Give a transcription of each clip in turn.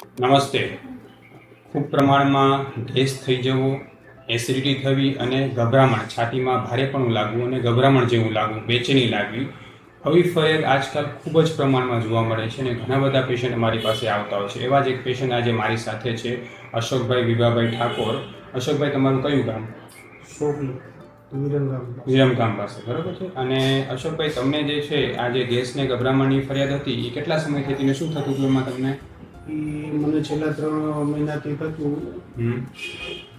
નમસ્તે. ખૂબ પ્રમાણમાં ગેસ થઈ જવો એસિડિટી થવી અને ગભરામણ. છાતીમાં ભારેપણું લાગવું અને ગભરામણ જેવું લાગવું બેચેની લાગવી. આવી ફરિયાદ આજકાલ ખૂબ જ પ્રમાણમાં જોવા મળે છે અને ઘણા બધા પેશન્ટ અમારી પાસે આવતા હોય છે. એવા જ એક પેશન્ટ આજે મારી સાથે છે અશોકભાઈ વિભાભાઈ ઠાકોર. અશોકભાઈ તમારું કયું ગામ? વિરંગામ વિરમગામ પાસે બરાબર છે? અને અશોકભાઈ તમને જે છે આ જે ગેસને ગભરામણની ફરિયાદ હતી એ કેટલા સમયથી હતી ને શું થતું હતું એમાં તમને? એ મને છેલ્લા ત્રણ મહિનાથી થતું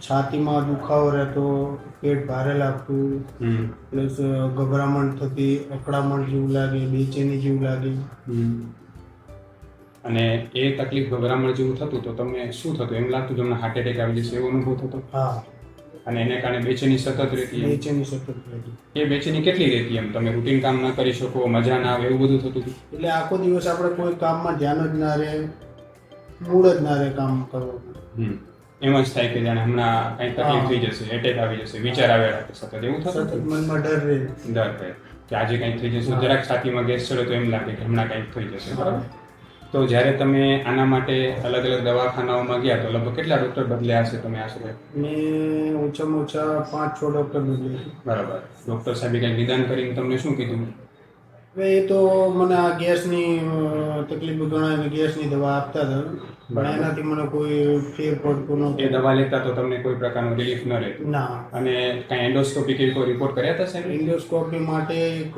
છાતીમાં દુખાવો રહેતો પેટ ભારે લાગતું પ્લસ ગભરામણ થતી અકળામણ જેવું લાગે બેચેની જેવું લાગે. અને એ તકલીફ ગભરામણ જેવું થતું તો તમને શું થતું? એમ લાગતું તમને હાર્ટ એટેક આવી જશે એવો અનુભવ થતો? હા. અને એને કારણે બેચેની સતત રહેતી બેચેની સતત રહેતી. એ બેચેની કેટલી રહેતી એમ? તમે રૂટીન કામ ના કરી શકો મજા ના આવે એવું બધું થતું એટલે આખો દિવસ આપણે કોઈ કામમાં ધ્યાન જ ના રહે. મૂડ જ ના રહે કામ કરવું. એમ જ થાય કે જાણે હમણાં કઈ તકલીફ થઈ જશે એટેક આવી જશે વિચાર આવ્યા રાખે સતત એવું થતું સતત મનમાં ડર રહે. ડર રહે. કે આજે કંઈક થઈ જશે જરાક છાતીમાં ગેસ ચડે તો એમ લાગે કે હમણાં કંઈક થઈ જશે બરાબર? તો જ્યારે તમે આના માટે અલગ અલગ દવાખાનાઓમાં ગયા તો લગભગ કેટલા ડૉક્ટર બદલ્યા હશે તમે આશરે? મેં ઓછામાં ઓછા પાંચ છ ડોક્ટર બદલ્યા. બરાબર. ડૉક્ટર સાહેબે કંઈક નિદાન કરીને તમને શું કીધું? હવે એ તો મને આ ગેસની તકલીફ ગણાય ગેસની દવા આપતા હતા. પણ એનાથી મને કોઈ ફેર પડતો એ દવા લેતા તો તમને કોઈ પ્રકારનું રિલીફ ન રહેતું? ના. અને કાંઈ એન્ડોસ્કોપી કે કોઈ રિપોર્ટ કર્યા હતા સાહેબ? એન્ડોસ્કોપી માટે એક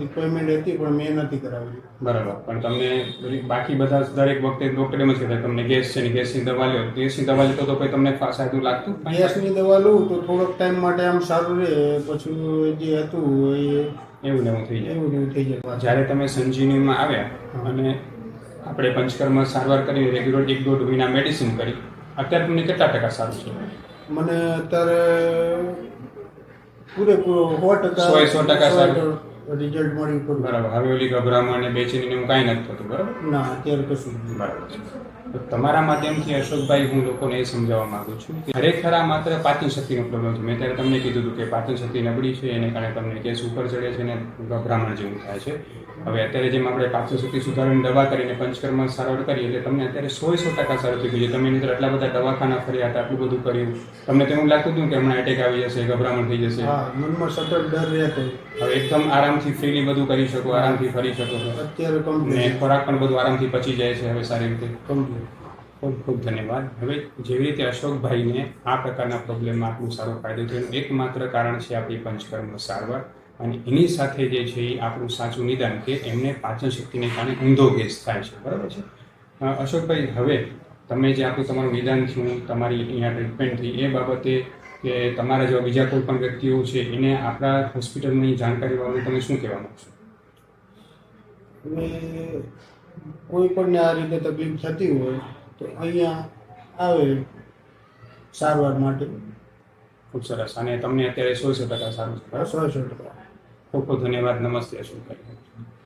રિક્વાયરમેન્ટ હતી પણ મેં નથી કરાવી બરાબર. પણ તમને બાકી બધા દરેક વખતે ડોક્ટર એમ જ કહેતા તમને ગેસ છે ને ગેસની દવા લો. ગેસની દવા લેતો તો કોઈ તમને સાદું લાગતું? ગેસની દવા લઉં તો થોડોક ટાઈમ માટે આમ સારું રહે. પછી જે હતું એ એવું ને એવું થઈ જાય. એવું ને એવું થઈ જાય. જ્યારે તમે સંજીવનીમાં આવ્યા અને આપણે પંચકર્મ સારવાર કરી રેગ્યુલર એક દોઢ મહિના મેડિસિન કરી અત્યારે તમને કેટલા ટકા સારું છે? મને અત્યારે પૂરેપૂરો સો ટકા સો ટકા સારું. રિઝલ્ટ મળ્યું ખરું. બરાબર. હવે ઓલી ગભરામણ અને બેચેની હું કાંઈ નથી થતું બરાબર? ના અત્યારે કશું બરાબર. છે તો તમારા માધ્યમથી અશોકભાઈ હું લોકોને એ સમજાવવા માંગુ છું કે ખરેખર આ માત્ર પાચન શક્તિનો પ્રોબ્લેમ છે. મેં ત્યારે તમને કીધું હતું કે પાચન શક્તિ નબળી છે એને કારણે તમને કેસ ઉપર ચડે છે અને ગભરામણ જેવું થાય છે. હવે અત્યારે જેમ આપણે પાચન શક્તિ સુધારવાની દવા કરીને પંચકર્મ સારવાર કરીએ એટલે તમને અત્યારે સો સો ટકા સારું થઈ ગયું છે. તમે અંદર આટલા બધા દવાખાના ફર્યા હતા આટલું બધું કર્યું. તમને તો એવું લાગતું હતું કે હમણાં એટેક આવી જશે ગભરામણ થઈ જશે. મનમાં સતત ડર રહેતો હવે એકદમ આરામથી ફ્રીલી બધું કરી શકો આરામથી ફરી શકો છો. અત્યારે ને ખોરાક પણ બધું આરામથી પચી જાય છે હવે સારી રીતે. ખૂબ ખૂબ ધન્યવાદ. હવે જેવી રીતે અશોકભાઈને આ પ્રકારના પ્રોબ્લેમમાં આટલું સારો ફાયદો થયો એકમાત્ર કારણ છે આપણી પંચકર્મ સારવાર. અને એની સાથે જે છે એ આપણું સાચું નિદાન કે એમને પાચન શક્તિને કારણે ઊંધો ગેસ થાય છે. બરાબર છે? અશોકભાઈ હવે તમે જે આપણું તમારું નિદાન થયું તમારી અહીંયા ટ્રીટમેન્ટ થઈ એ બાબતે કે તમારા જેવા બીજા કોઈ પણ વ્યક્તિઓ છે એને આપણા હોસ્પિટલની જાણકારી બાબતે તમે શું કહેવા માગશો કોઈ પણને આ રીતે તકલીફ થતી હોય તો અહીંયા આવે સારવાર માટે. ખૂબ સરસ. અને તમને અત્યારે સો સો ટકા સારું છે સો સો ટકા. ખૂબ ખૂબ ધન્યવાદ. નમસ્તે અશોકભાઈ.